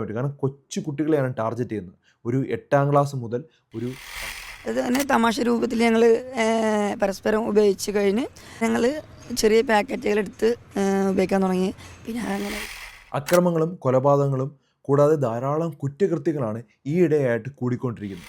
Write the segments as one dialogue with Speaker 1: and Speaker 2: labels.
Speaker 1: പറ്റും. കാരണം കൊച്ചു കുട്ടികളെയാണ് ടാർഗറ്റ് ചെയ്യുന്നത്. ഒരു എട്ടാം ക്ലാസ് മുതൽ ഒരു
Speaker 2: അത് തന്നെ തമാശ രൂപത്തിൽ ഞങ്ങൾ പരസ്പരം ഉപയോഗിച്ച് കഴിഞ്ഞ് ഞങ്ങൾ ചെറിയ പാക്കറ്റുകൾ എടുത്ത് ഉപയോഗിക്കാൻ തുടങ്ങി. പിന്നെ അങ്ങനെ
Speaker 1: അക്രമങ്ങളും കൊലപാതകങ്ങളും കൂടാതെ ധാരാളം കുറ്റകൃത്യങ്ങളാണ് ഈയിടെയായിട്ട് കൂടിക്കൊണ്ടിരിക്കുന്നത്.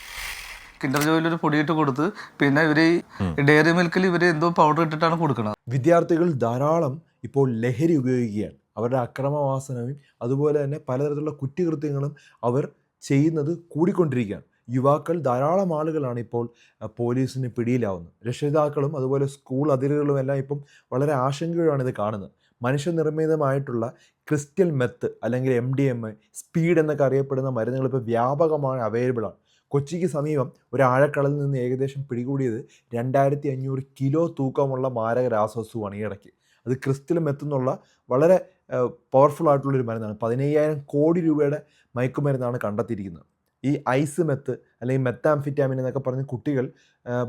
Speaker 3: കിൻഡർ ജോയിൽ ഒരു പൊടിയിട്ട് കൊടുത്ത് പിന്നെ ഇവർ ഡെയറി ഡയറി മിൽക്കിൽ ഇവർ എന്തോ പൗഡർ ഇട്ടിട്ടാണ് കൊടുക്കുന്നത്
Speaker 1: വിദ്യാർത്ഥികൾ ധാരാളം ഇപ്പോൾ ലഹരി ഉപയോഗിക്കുകയാണ്. അവരുടെ അക്രമവാസനയും അതുപോലെ തന്നെ പലതരത്തിലുള്ള കുറ്റകൃത്യങ്ങളും അവർ ചെയ്യുന്നത് കൂടിക്കൊണ്ടിരിക്കുകയാണ്. യുവാക്കൾ ധാരാളം ആളുകളാണ് ഇപ്പോൾ പോലീസിന് പിടിയിലാവുന്നത്. രക്ഷിതാക്കളും അതുപോലെ സ്കൂൾ അതിരുകളും എല്ലാം ഇപ്പം വളരെ ആശങ്കയോടാണ് ഇത് കാണുന്നത്. മനുഷ്യനിർമ്മിതമായിട്ടുള്ള ക്രിസ്റ്റൽ മെത്ത് അല്ലെങ്കിൽ M D M A speed എന്നൊക്കെ അറിയപ്പെടുന്ന മരുന്നുകൾ ഇപ്പോൾ വ്യാപകമായി അവൈലബിൾ ആണ്. കൊച്ചിക്ക് സമീപം ഒരു ആഴക്കടലിൽ നിന്ന് ഏകദേശം പിടികൂടിയത് രണ്ടായിരത്തി അഞ്ഞൂറ് കിലോ തൂക്കമുള്ള മാരക രാസവസ്തുവാണ് ഈ ഇടയ്ക്ക്. അത് ക്രിസ്റ്റൽ എത്തുന്നുള്ള വളരെ പവർഫുൾ ആയിട്ടുള്ളൊരു മരുന്നാണ്. പതിനയ്യായിരം കോടി രൂപയുടെ മയക്കുമരുന്നാണ് കണ്ടെത്തിയിരിക്കുന്നത്. ഈ ഐസ് മെത്ത് അല്ലെങ്കിൽ മെത്താംഫിറ്റാമിൻ എന്നൊക്കെ പറഞ്ഞ് കുട്ടികൾ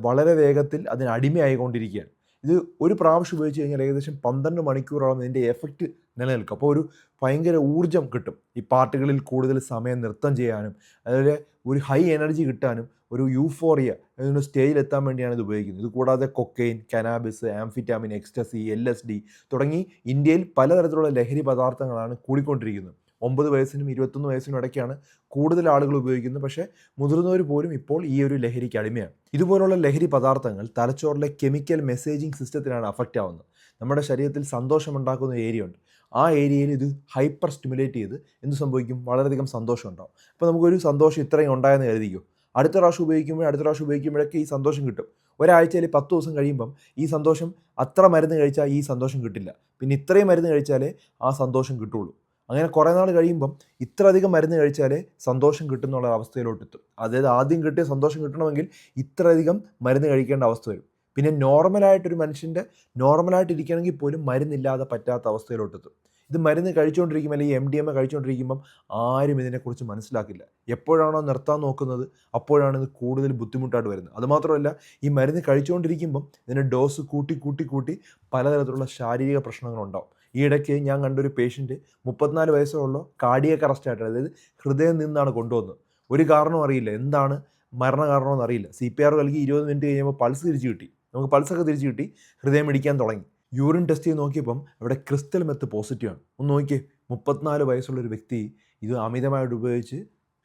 Speaker 1: വളരെ വേഗത്തിൽ അതിന് അടിമയായിക്കൊണ്ടിരിക്കുകയാണ്. ഇത് ഒരു പ്രാവശ്യം ഉപയോഗിച്ച് കഴിഞ്ഞാൽ ഏകദേശം പന്ത്രണ്ട് മണിക്കൂറോളം ഇതിന്റെ എഫക്റ്റ് നിലനിൽക്കും. അപ്പോൾ ഒരു ഭയങ്കര ഊർജം കിട്ടും. ഈ പാട്ടുകളിൽ കൂടുതൽ സമയം നൃത്തം ചെയ്യാനും അതുപോലെ ഒരു ഹൈ എനർജി കിട്ടാനും ഒരു യൂഫോറിയ അതിനൊരു സ്റ്റേജിൽ എത്താൻ വേണ്ടിയാണ് ഇത് ഉപയോഗിക്കുന്നത്. ഇത് കൂടാതെ cocaine cannabis amphetamine ecstasy L S D തുടങ്ങി ഇന്ത്യയിൽ പലതരത്തിലുള്ള ലഹരി പദാർത്ഥങ്ങളാണ് കൂടിക്കൊണ്ടിരിക്കുന്നത്. ഒമ്പത് വയസ്സിനും ഇരുപത്തൊന്ന് വയസ്സിനും ഇടയ്ക്കാണ് കൂടുതൽ ആളുകൾ ഉപയോഗിക്കുന്നത്. പക്ഷേ മുതിർന്നവർ പോലും ഇപ്പോൾ ഈ ഒരു ലഹരിക്ക് അടിമയാണ്. ഇതുപോലുള്ള ലഹരി പദാർത്ഥങ്ങൾ തലച്ചോറിലെ കെമിക്കൽ മെസ്സേജിങ് സിസ്റ്റത്തിനാണ് അഫക്റ്റ് ആവുന്നത്. നമ്മുടെ ശരീരത്തിൽ സന്തോഷമുണ്ടാക്കുന്ന ഏരിയ ഉണ്ട്. ആ ഏരിയയിൽ ഇത് ഹൈപ്പർ സ്റ്റിമുലേറ്റ് ചെയ്ത് എന്ത് സംഭവിക്കും? വളരെയധികം സന്തോഷം ഉണ്ടാവും അപ്പോൾ നമുക്കൊരു സന്തോഷം ഇത്രയും ഉണ്ടായെന്ന് കരുതിക്കോ? അടുത്ത പ്രാവശ്യം ഉപയോഗിക്കുമ്പോൾ അടുത്ത പ്രാവശ്യം ഉപയോഗിക്കുമ്പോഴൊക്കെ ഈ സന്തോഷം കിട്ടും. ഒരാഴ്ചയിൽ പത്ത് ദിവസം കഴിയുമ്പം ഈ സന്തോഷം അത്ര മരുന്ന് കഴിച്ചാൽ ഈ സന്തോഷം കിട്ടില്ല. പിന്നെ ഇത്രയും മരുന്ന് കഴിച്ചാലേ ആ സന്തോഷം കിട്ടുള്ളൂ. അങ്ങനെ കുറേ നാൾ കഴിയുമ്പം ഇത്ര അധികം മരുന്ന് കഴിച്ചാലേ സന്തോഷം കിട്ടുന്നുള്ള അവസ്ഥയിലോട്ട് എത്തും അതായത് ആദ്യം കിട്ടിയ സന്തോഷം കിട്ടണമെങ്കിൽ ഇത്രയധികം മരുന്ന് കഴിക്കേണ്ട അവസ്ഥ വരും. പിന്നെ നോർമലായിട്ടൊരു മനുഷ്യന്റെ നോർമലായിട്ട് ഇരിക്കണമെങ്കിൽ പോലും മരുന്നില്ലാതെ പറ്റാത്ത അവസ്ഥയിലോട്ട് എത്തും ഇത് മരുന്ന് കഴിച്ചുകൊണ്ടിരിക്കുമ്പോൾ അല്ലെങ്കിൽ എം ഡി എം എ കഴിച്ചുകൊണ്ടിരിക്കുമ്പം ആരും ഇതിനെക്കുറിച്ച് മനസ്സിലാക്കില്ല. എപ്പോഴാണോ നിർത്താൻ നോക്കുന്നത് അപ്പോഴാണ് ഇത് കൂടുതൽ ബുദ്ധിമുട്ടായിട്ട് വരുന്നത്. അതുമാത്രമല്ല ഈ മരുന്ന് കഴിച്ചുകൊണ്ടിരിക്കുമ്പം ഇതിന്റെ ഡോസ് കൂട്ടി കൂട്ടി കൂട്ടി പലതരത്തിലുള്ള ശാരീരിക പ്രശ്നങ്ങളുണ്ടാവും. ഈ ഇടയ്ക്ക് ഞാൻ കണ്ടൊരു പേഷ്യന്റ് മുപ്പത്തിനാല് വയസ്സുള്ള കാർഡിയക്ക് അറസ്റ്റ് ആയിട്ട് അതായത് ഹൃദയം നിന്നാണ് കൊണ്ടുവന്നത്. ഒരു കാരണവും അറിയില്ല. എന്താണ് മരണ കാരണമെന്ന് അറിയില്ല. സി പി ആർ നൽകി ഇരുപത് മിനിറ്റ് കഴിയുമ്പോൾ പൾസ് തിരിച്ചു കിട്ടി. നമുക്ക് പൾസൊക്കെ തിരിച്ചു കിട്ടി ഹൃദയം ഇടിക്കാൻ തുടങ്ങി. യൂറിൻ ടെസ്റ്റ് ചെയ്ത് നോക്കിയപ്പം അവിടെ ക്രിസ്റ്റൽ മെത്ത് പോസിറ്റീവാണ് ഒന്ന് നോക്കിയേ മുപ്പത്തിനാല് വയസ്സുള്ള ഒരു വ്യക്തി ഇത് അമിതമായിട്ട് ഉപയോഗിച്ച്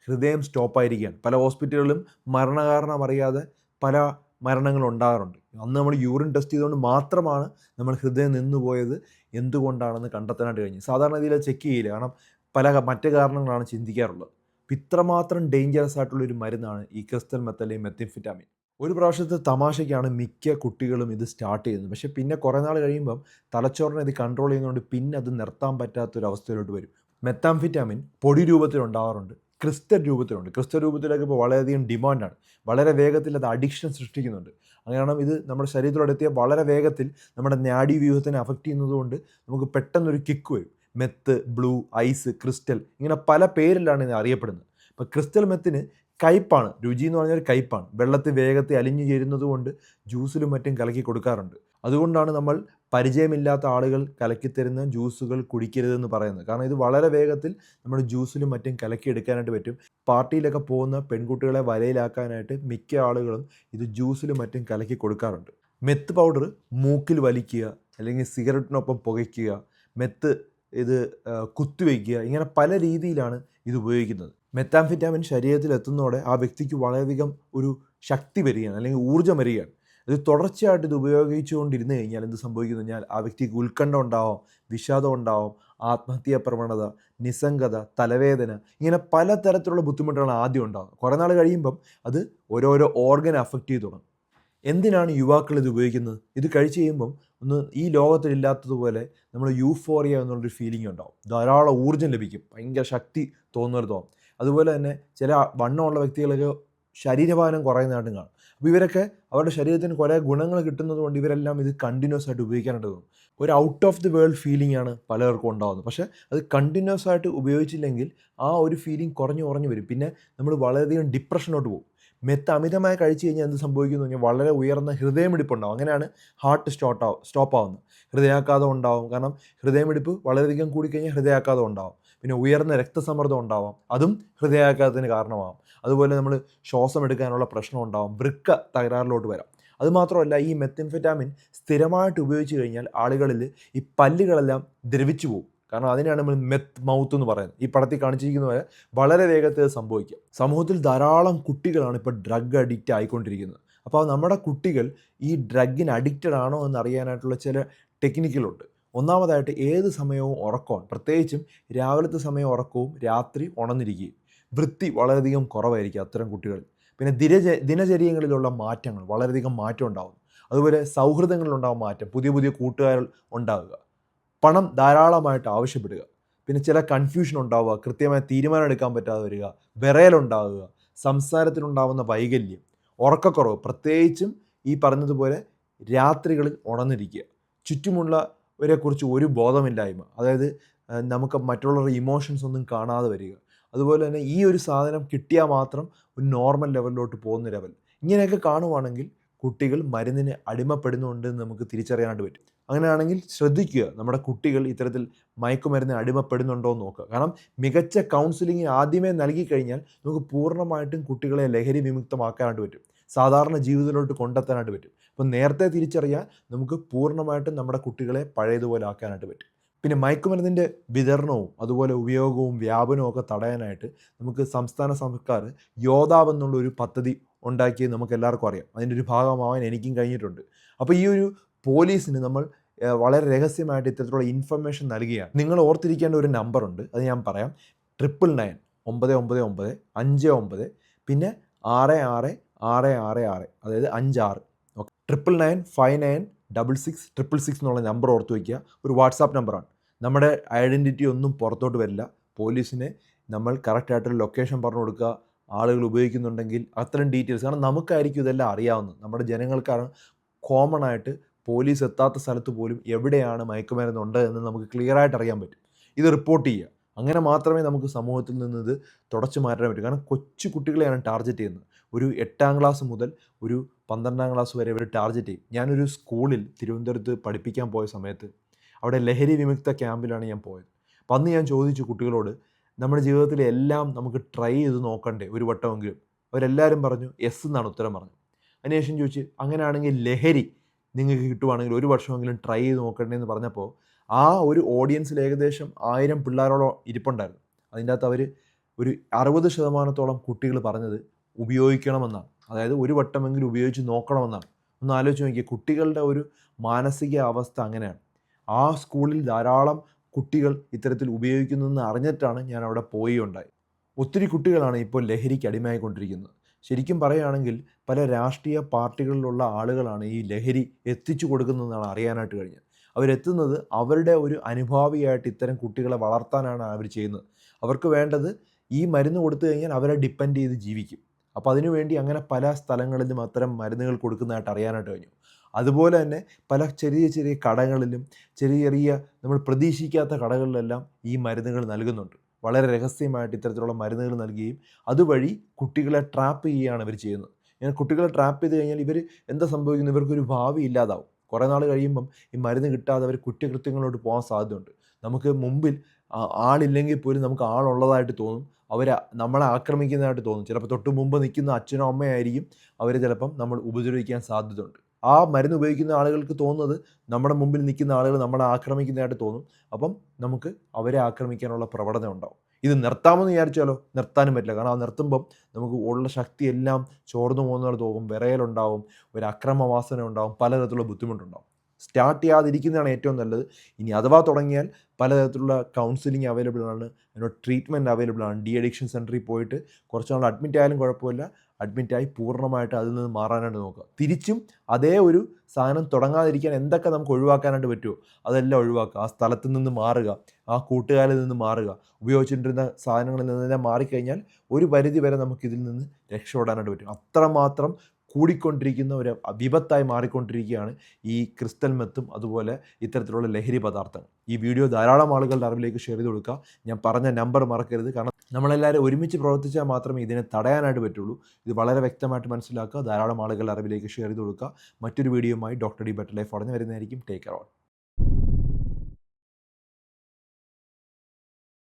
Speaker 1: ഹൃദയം സ്റ്റോപ്പായിരിക്കുകയാണ് പല ഹോസ്പിറ്റലുകളിലും മരണകാരണം അറിയാതെ പല മരണങ്ങൾ ഉണ്ടാകാറുണ്ട്. അന്ന് നമ്മൾ യൂറിൻ ടെസ്റ്റ് ചെയ്തുകൊണ്ട് മാത്രമാണ് നമ്മൾ ഹൃദയം നിന്നുപോയത് എന്തുകൊണ്ടാണെന്ന് കണ്ടെത്താനായിട്ട് കഴിഞ്ഞു സാധാരണ രീതിയിൽ ചെക്ക് ചെയ്യില്ല. കാരണം പല മറ്റു കാരണങ്ങളാണ് ചിന്തിക്കാറുള്ളത്. ഇത്രമാത്രം ഡേഞ്ചറസ് ആയിട്ടുള്ള ഒരു മരുന്നാണ് ഈ ക്രിസ്റ്റൽ മെത്തലെയും മെത്തിൻഫിറ്റാമിൻ ഒരു പ്രാവശ്യത്തെ തമാശയ്ക്കാണ് മിക്ക കുട്ടികളും ഇത് സ്റ്റാർട്ട് ചെയ്യുന്നത്. പക്ഷേ പിന്നെ കുറേ നാൾ കഴിയുമ്പം തലച്ചോറിനെ ഇത് കൺട്രോൾ ചെയ്യുന്നതുകൊണ്ട് പിന്നെ അത് നിർത്താൻ പറ്റാത്തൊരു അവസ്ഥയിലോട്ട് വരും. മെത്താംഫിറ്റാമിൻ പൊടി രൂപത്തിലുണ്ടാവാറുണ്ട് ക്രിസ്റ്റൽ രൂപത്തിലുണ്ട്. ക്രിസ്റ്റൽ രൂപത്തിലൊക്കെ ഇപ്പോൾ വളരെയധികം ഡിമാൻഡാണ് വളരെ വേഗത്തിൽ അത് അഡിക്ഷൻ സൃഷ്ടിക്കുന്നുണ്ട്. അങ്ങനെയാണ് ഇത് നമ്മുടെ ശരീരത്തിലോടെത്തിയ വളരെ വേഗത്തിൽ നമ്മുടെ നാഡി വ്യൂഹത്തിനെ അഫക്റ്റ് ചെയ്യുന്നതുകൊണ്ട് നമുക്ക് പെട്ടെന്നൊരു കിക്ക് വരും. മെത്ത് ബ്ലൂ ഐസ് ക്രിസ്റ്റൽ ഇങ്ങനെ പല പേരിലാണ് ഇത് അറിയപ്പെടുന്നത്. ഇപ്പോൾ ക്രിസ്റ്റൽ മെത്തിന് കയ്പ്പാണ് രുചി എന്ന് പറഞ്ഞാൽ കയ്പ്പാണ് വെള്ളത്തിൽ വേഗത്തിൽ അലിഞ്ഞു ചേരുന്നത് കൊണ്ട് ജ്യൂസിലും മറ്റും കലക്കി കൊടുക്കാറുണ്ട്. അതുകൊണ്ടാണ് നമ്മൾ പരിചയമില്ലാത്ത ആളുകൾ കലക്കിത്തരുന്ന ജ്യൂസുകൾ കുടിക്കരുതെന്ന് പറയുന്നത്. കാരണം ഇത് വളരെ വേഗത്തിൽ നമ്മുടെ ജ്യൂസിലും മറ്റും കലക്കിയെടുക്കാനായിട്ട് പറ്റും. പാർട്ടിയിലൊക്കെ പോകുന്ന പെൺകുട്ടികളെ വലയിലാക്കാനായിട്ട് മിക്ക ആളുകളും ഇത് ജ്യൂസിലും മറ്റും കലക്കി കൊടുക്കാറുണ്ട്. മെത്ത് പൗഡർ മൂക്കിൽ വലിക്കുക അല്ലെങ്കിൽ സിഗരറ്റിനൊപ്പം പുകയ്ക്കുക മെത്ത് ഇത് കുത്തിവയ്ക്കുക ഇങ്ങനെ പല രീതിയിലാണ് ഇത് ഉപയോഗിക്കുന്നത്. മെത്താംഫിറ്റാമിൻ ശരീരത്തിൽ എത്തുന്നതോടെ ആ വ്യക്തിക്ക് വളരെയധികം ഒരു ശക്തി വരികയാണ് അല്ലെങ്കിൽ ഊർജം വരികയാണ്. ഇത് തുടർച്ചയായിട്ട് ഇത് ഉപയോഗിച്ചുകൊണ്ടിരുന്നു കഴിഞ്ഞാൽ എന്ത് സംഭവിക്കുന്നു കഴിഞ്ഞാൽ ആ വ്യക്തിക്ക് ഉത്കണ്ഠ ഉണ്ടാവും വിഷാദം ഉണ്ടാവും ആത്മഹത്യാ പ്രവണത നിസ്സംഗത തലവേദന ഇങ്ങനെ പലതരത്തിലുള്ള ബുദ്ധിമുട്ടുകളാണ് ആദ്യം ഉണ്ടാകുന്നത് കുറേ നാൾ കഴിയുമ്പം അത് ഓരോരോ ഓർഗൻ അഫക്റ്റ് ചെയ്ത് തുടങ്ങും. എന്തിനാണ് യുവാക്കൾ ഇത് ഉപയോഗിക്കുന്നത്? ഇത് കഴിച്ച് കഴിയുമ്പം ഒന്ന് ഈ ലോകത്തിലില്ലാത്തതുപോലെ നമ്മൾ യൂഫോറിയ എന്നുള്ളൊരു ഫീലിംഗ് ഉണ്ടാവും. ധാരാളം ഊർജം ലഭിക്കും. ഭയങ്കര ശക്തി തോന്നുന്നൊരു തോന്നും അതുപോലെ തന്നെ ചില വണ്ണമുള്ള വ്യക്തികളൊക്കെ ശരീരഭാരം കുറയുന്നതായിട്ടും കാണും. അപ്പോൾ ഇവരൊക്കെ അവരുടെ ശരീരത്തിന് കുറേ ഗുണങ്ങൾ കിട്ടുന്നത് കൊണ്ട് ഇവരെല്ലാം ഇത് കണ്ടിന്യൂസ് ആയിട്ട് ഉപയോഗിക്കാനായിട്ട് തോന്നും. ഒരു out of the world feeling ആണ് പലർക്കും ഉണ്ടാകുന്നത് പക്ഷേ അത് കണ്ടിന്യൂസ് ആയിട്ട് ഉപയോഗിച്ചില്ലെങ്കിൽ ആ ഒരു ഫീലിംഗ് കുറഞ്ഞു കുറഞ്ഞു വരും. പിന്നെ നമ്മൾ വളരെയധികം ഡിപ്രഷനോട്ട് പോകും. മെത്ത് അമിതമായി കഴിച്ചു കഴിഞ്ഞാൽ എന്ത് സംഭവിക്കുന്നു? കഴിഞ്ഞാൽ വളരെ ഉയർന്ന ഹൃദയമിടിപ്പുണ്ടാവും. അങ്ങനെയാണ് ഹാർട്ട് സ്റ്റോട്ട് ആവും സ്റ്റോപ്പ് ആവുന്നത്. ഹൃദയാഘാതം ഉണ്ടാവും. കാരണം ഹൃദയമിടിപ്പ് വളരെയധികം കൂടിക്കഴിഞ്ഞാൽ ഹൃദയാഘാതം ഉണ്ടാവും. പിന്നെ ഉയർന്ന രക്തസമ്മർദ്ദം ഉണ്ടാവാം. അതും ഹൃദയാഘാതത്തിന് കാരണമാകും അതുപോലെ നമ്മൾ ശ്വാസം എടുക്കാനുള്ള പ്രശ്നം ഉണ്ടാവും. വൃക്ക തകരാറിലോട്ട് വരാം. അതുമാത്രമല്ല ഈ മെത്തിൻഫെറ്റാമിൻ സ്ഥിരമായിട്ട് ഉപയോഗിച്ച് കഴിഞ്ഞാൽ ആളുകളിൽ ഈ പല്ലുകളെല്ലാം ദ്രവിച്ചു പോകും. കാരണം അതിനാണ് നമ്മൾ മെത്ത് മൗത്ത് എന്ന് പറയുന്നത്. ഈ പടത്തിൽ കാണിച്ചിരിക്കുന്ന പോലെ വളരെ വേഗത്തിൽ അത് സംഭവിക്കും. സമൂഹത്തിൽ ധാരാളം കുട്ടികളാണ് ഇപ്പോൾ ഡ്രഗ് അഡിക്റ്റ് ആയിക്കൊണ്ടിരിക്കുന്നത്. അപ്പോൾ നമ്മുടെ കുട്ടികൾ ഈ ഡ്രഗിന് അഡിക്റ്റഡ് ആണോ എന്ന് അറിയാനായിട്ടുള്ള ചില ടെക്നിക്കുകളുണ്ട് ഒന്നാമതായിട്ട് ഏത് സമയവും ഉറക്കമാണ് പ്രത്യേകിച്ചും രാവിലത്തെ സമയം ഉറക്കവും രാത്രി ഉണർന്നിരിക്കുകയും. വൃത്തി വളരെയധികം കുറവായിരിക്കും അത്തരം കുട്ടികൾ പിന്നെ ദിനച ദിനചര്യങ്ങളിലുള്ള മാറ്റങ്ങൾ വളരെയധികം മാറ്റം ഉണ്ടാകുന്നു. അതുപോലെ സൗഹൃദങ്ങളിലുണ്ടാകും മാറ്റം പുതിയ പുതിയ കൂട്ടുകാർ ഉണ്ടാകുക. പണം ധാരാളമായിട്ട് ആവശ്യപ്പെടുക. പിന്നെ ചില കൺഫ്യൂഷൻ ഉണ്ടാവുക കൃത്യമായ തീരുമാനം എടുക്കാൻ പറ്റാതെ വരിക വിറയലുണ്ടാവുക സംസാരത്തിനുണ്ടാവുന്ന വൈകല്യം ഉറക്കക്കുറവ് പ്രത്യേകിച്ചും ഈ പറഞ്ഞതുപോലെ രാത്രികളിൽ ഉണർന്നിരിക്കുക. ചുറ്റുമുള്ളവരെ കുറിച്ച് ഒരു ബോധമില്ലായ്മ. അതായത് നമുക്ക് മറ്റുള്ളവരുടെ ഇമോഷൻസ് ഒന്നും കാണാതെ വരിക. അതുപോലെ തന്നെ ഈ ഒരു സാധനം കിട്ടിയാൽ മാത്രം ഒരു നോർമൽ ലെവലിലോട്ട് പോകുന്ന ലെവൽ ഇങ്ങനെയൊക്കെ കാണുവാണെങ്കിൽ കുട്ടികൾ മരുന്നിന് അടിമപ്പെടുന്നുണ്ട് എന്ന് നമുക്ക് തിരിച്ചറിയാനായിട്ട് പറ്റും. അങ്ങനെയാണെങ്കിൽ ശ്രദ്ധിക്കുക നമ്മുടെ കുട്ടികൾ ഇത്തരത്തിൽ മയക്കുമരുന്ന് അടിമപ്പെടുന്നുണ്ടോ എന്ന് നോക്കുക. കാരണം മികച്ച കൗൺസിലിംഗ് ആദ്യമേ നൽകി കഴിഞ്ഞാൽ നമുക്ക് പൂർണമായിട്ടും കുട്ടികളെ ലഹരി വിമുക്തമാക്കാനായിട്ട് പറ്റും. സാധാരണ ജീവിതത്തിലോട്ട് കൊണ്ടെത്താനായിട്ട് പറ്റും. അപ്പം നേരത്തെ തിരിച്ചറിയാൻ നമുക്ക് പൂർണമായിട്ടും നമ്മുടെ കുട്ടികളെ പഴയതുപോലെ ആക്കാനായിട്ട് പറ്റും. പിന്നെ മയക്കുമരുന്നിന്റെ വിതരണവും അതുപോലെ ഉപയോഗവും വ്യാപനവും ഒക്കെ തടയാനായിട്ട് നമുക്ക് സംസ്ഥാന സർക്കാർ യോദാവ് എന്നുള്ള ഒരു പദ്ധതി ഉണ്ടാക്കിയത് നമുക്ക് എല്ലാവർക്കും അറിയാം. അതിന്റെ ഒരു ഭാഗമാവാൻ എനിക്കും കഴിഞ്ഞിട്ടുണ്ട്. അപ്പോൾ ഈ ഒരു പോലീസിന് നമ്മൾ വളരെ രഹസ്യമായിട്ട് ഇത്തരത്തിലുള്ള ഇൻഫർമേഷൻ നൽകുകയാണ് നിങ്ങൾ ഓർത്തിരിക്കേണ്ട ഒരു നമ്പറുണ്ട്. അത് ഞാൻ പറയാം. ട്രിപ്പിൾ നയൻ ഒമ്പത് ഒമ്പത് ഒമ്പത് അഞ്ച് ഒമ്പത് പിന്നെ ആറ് ആറ് ആറ് ആറ് ആറ്. അതായത് അഞ്ചാറ്. Okay triple nine five nine double six triple six എന്നുള്ള നമ്പർ ഓർത്ത് വയ്ക്കുക ഒരു വാട്സാപ്പ് നമ്പറാണ് നമ്മുടെ ഐഡന്റിറ്റി ഒന്നും പുറത്തോട്ട് വരില്ല. പോലീസിനെ നമ്മൾ കറക്റ്റായിട്ടൊരു ലൊക്കേഷൻ പറഞ്ഞു കൊടുക്കുക. ആളുകൾ ഉപയോഗിക്കുന്നുണ്ടെങ്കിൽ അത്തരം ഡീറ്റെയിൽസ് കാരണം നമുക്കായിരിക്കും ഇതെല്ലാം അറിയാവുന്നത്. നമ്മുടെ ജനങ്ങൾക്കാണ് കോമൺ ആയിട്ട് പോലീസ് എത്താത്ത സ്ഥലത്ത് പോലും എവിടെയാണ് മയക്കുമരുന്നുണ്ട് എന്ന് നമുക്ക് ക്ലിയർ ആയിട്ട് അറിയാൻ പറ്റും. ഇത് റിപ്പോർട്ട് ചെയ്യുക. അങ്ങനെ മാത്രമേ നമുക്ക് സമൂഹത്തിൽ നിന്ന് ഇത് തുടച്ചു മാറ്റാൻ പറ്റൂ. കാരണം കൊച്ചു കുട്ടികളെയാണ് ടാർഗറ്റ് ചെയ്യുന്നത്. ഒരു എട്ടാം ക്ലാസ് മുതൽ ഒരു പന്ത്രണ്ടാം ക്ലാസ് വരെ ഒരു ടാർഗറ്റ് ചെയ്യും. ഞാനൊരു സ്കൂളിൽ തിരുവനന്തപുരത്ത് പഠിപ്പിക്കാൻ പോയ സമയത്ത് അവിടെ ലഹരി വിമുക്ത ക്യാമ്പിലാണ് ഞാൻ പോയത്. അപ്പം അന്ന് ഞാൻ ചോദിച്ചു കുട്ടികളോട് നമ്മുടെ ജീവിതത്തിൽ എല്ലാം നമുക്ക് ട്രൈ ചെയ്ത് നോക്കണ്ടേ ഒരു വട്ടമെങ്കിലും? അവരെല്ലാവരും പറഞ്ഞു എസ് എന്നാണ് ഉത്തരം പറഞ്ഞു അതിനുശേഷം ചോദിച്ച് അങ്ങനെയാണെങ്കിൽ ലഹരി നിങ്ങൾക്ക് കിട്ടുവാണെങ്കിൽ ഒരു വർഷമെങ്കിലും ട്രൈ ചെയ്ത് നോക്കണ്ടേ എന്ന് പറഞ്ഞപ്പോൾ ആ ഒരു ഓഡിയൻസിൽ ഏകദേശം ആയിരം പിള്ളേരോളം ഇരിപ്പുണ്ടായിരുന്നു. അതിന്റെ അകത്ത് അവർ ഒരു അറുപത് ശതമാനത്തോളം കുട്ടികൾ പറഞ്ഞത് ഉപയോഗിക്കണമെന്നാണ്. അതായത് ഒരു വട്ടമെങ്കിലും ഉപയോഗിച്ച് നോക്കണമെന്നാണ്. ഒന്ന് ആലോചിച്ച് നോക്കിയാൽ കുട്ടികളുടെ ഒരു മാനസിക അവസ്ഥ അങ്ങനെയാണ്. ആ സ്കൂളിൽ ധാരാളം കുട്ടികൾ ഇത്തരത്തിൽ ഉപയോഗിക്കുന്നതെന്ന് അറിഞ്ഞിട്ടാണ് ഞാൻ അവിടെ പോയി ഉണ്ടായി ഒത്തിരി കുട്ടികളാണ് ഇപ്പോൾ ലഹരിക്ക് അടിമയായിക്കൊണ്ടിരിക്കുന്നത്. ശരിക്കും പറയുകയാണെങ്കിൽ പല രാഷ്ട്രീയ പാർട്ടികളിലുള്ള ആളുകളാണ് ഈ ലഹരി എത്തിച്ചു കൊടുക്കുന്നതെന്നാണ് അറിയാനായിട്ട് കഴിഞ്ഞത്. അവരെത്തുന്നത് അവരുടെ ഒരു അനുഭാവിയായിട്ട് ഇത്തരം കുട്ടികളെ വളർത്താനാണ് അവർ ചെയ്യുന്നത്. അവർക്ക് വേണ്ടത് ഈ മരുന്ന് കൊടുത്തു കഴിഞ്ഞാൽ അവരെ ഡിപ്പെൻഡ് ചെയ്ത് ജീവിക്കും. അപ്പോൾ അതിനുവേണ്ടി അങ്ങനെ പല സ്ഥലങ്ങളിലും അത്തരം മരുന്നുകൾ കൊടുക്കുന്നതായിട്ട് അറിയാനായിട്ട് കഴിഞ്ഞു. അതുപോലെ തന്നെ പല ചെറിയ ചെറിയ കടകളിലും ചെറിയ ചെറിയ നമ്മൾ പ്രതീക്ഷിക്കാത്ത കടകളിലെല്ലാം ഈ മരുന്നുകൾ നൽകുന്നുണ്ട്. വളരെ രഹസ്യമായിട്ട് ഇത്തരത്തിലുള്ള മരുന്നുകൾ നൽകുകയും അതുവഴി കുട്ടികളെ ട്രാപ്പ് ചെയ്യുകയാണ് ഇവർ ചെയ്യുന്നത്. ഇങ്ങനെ കുട്ടികളെ ട്രാപ്പ് ചെയ്ത് കഴിഞ്ഞാൽ ഇവർ എന്താ സംഭവിക്കുന്നത്? ഇവർക്കൊരു ഭാവി ഇല്ലാതാവും. കുറേ നാൾ കഴിയുമ്പം ഈ മരുന്ന് കിട്ടാതെ അവർ കുറ്റകൃത്യങ്ങളോട് പോകാൻ സാധ്യതയുണ്ട്. നമുക്ക് മുമ്പിൽ ആളില്ലെങ്കിൽ പോലും നമുക്ക് ആളുള്ളതായിട്ട് തോന്നും. അവർ നമ്മളെ ആക്രമിക്കുന്നതായിട്ട് തോന്നും. ചിലപ്പോൾ തൊട്ട് മുമ്പ് നിൽക്കുന്ന അച്ഛനോ അമ്മയായിരിക്കും അവരെ ചിലപ്പം നമ്മൾ ഉപദ്രവിക്കാൻ സാധ്യതയുണ്ട്. ആ മരുന്ന് ഉപയോഗിക്കുന്ന ആളുകൾക്ക് തോന്നുന്നത് നമ്മുടെ മുമ്പിൽ നിൽക്കുന്ന ആളുകൾ നമ്മളെ ആക്രമിക്കുന്നതായിട്ട് തോന്നും. അപ്പം നമുക്ക് അവരെ ആക്രമിക്കാനുള്ള പ്രവണത ഉണ്ടാവും. ഇത് നിർത്താമെന്ന് വിചാരിച്ചാലോ? നിർത്താനും പറ്റില്ല. കാരണം ആ നിർത്തുമ്പം നമുക്ക് ഉള്ള ശക്തിയെല്ലാം ചോർന്നു പോകുന്നവർ തോന്നും വിറയലുണ്ടാവും. ഒരു അക്രമവാസന ഉണ്ടാവും. പലതരത്തിലുള്ള ബുദ്ധിമുട്ടുണ്ടാവും. സ്റ്റാർട്ട് ചെയ്യാതിരിക്കുന്നതാണ് ഏറ്റവും നല്ലത്. ഇനി അഥവാ തുടങ്ങിയാൽ പലതരത്തിലുള്ള കൗൺസിലിംഗ് അവൈലബിൾ ആണ്. അതിനോട് ട്രീറ്റ്മെന്റ് അവൈലബിൾ ആണ്. ഡി അഡിക്ഷൻ സെന്ററിൽ പോയിട്ട് കുറച്ച് നാൾ അഡ്മിറ്റ് ആയാലും കുഴപ്പമില്ല. അഡ്മിറ്റായി പൂർണമായിട്ട് അതിൽ നിന്ന് മാറാനായിട്ട് നോക്കുക. തിരിച്ചും അതേ ഒരു സാധനം തുടങ്ങാതിരിക്കാൻ എന്തൊക്കെ നമുക്ക് ഒഴിവാക്കാനായിട്ട് പറ്റുമോ? അതെല്ലാം ഒഴിവാക്കുക. ആ സ്ഥലത്ത് നിന്ന് മാറുക. ആ കൂട്ടുകാരിൽ നിന്ന് മാറുക. ഉപയോഗിച്ചുകൊണ്ടിരുന്ന സാധനങ്ങളിൽ നിന്ന് നിന്നെല്ലാം മാറിക്കഴിഞ്ഞാൽ ഒരു പരിധി വരെ നമുക്ക് ഇതിൽ നിന്ന് രക്ഷപ്പെടാനായിട്ട് പറ്റും. അത്രമാത്രം കൂടിക്കൊണ്ടിരിക്കുന്ന ഒരു വിപത്തായി മാറിക്കൊണ്ടിരിക്കുകയാണ് ഈ ക്രിസ്റ്റൽ മെത്തും അതുപോലെ ഇത്തരത്തിലുള്ള ലഹരി പദാർത്ഥങ്ങൾ. ഈ വീഡിയോ ധാരാളം ആളുകളുടെ അറിവിലേക്ക് ഷെയർ ചെയ്ത് കൊടുക്കുക. ഞാൻ പറഞ്ഞ നമ്പർ മറക്കരുത്. കാരണം നമ്മളെല്ലാവരും ഒരുമിച്ച് പ്രവർത്തിച്ചാൽ മാത്രമേ ഇതിനെ തടയാനായിട്ട് പറ്റുള്ളൂ. ഇത് വളരെ വ്യക്തമായിട്ട് മനസ്സിലാക്കുക. ധാരാളം ആളുകളുടെ അറിവിലേക്ക് ഷെയർ ചെയ്ത് കൊടുക്കുക. മറ്റൊരു വീഡിയോയുമായി ഡോക്ടർ ഡി ബെറ്റർ ലൈഫ് ഉടനെ വരുന്നതായിരിക്കും. Take care all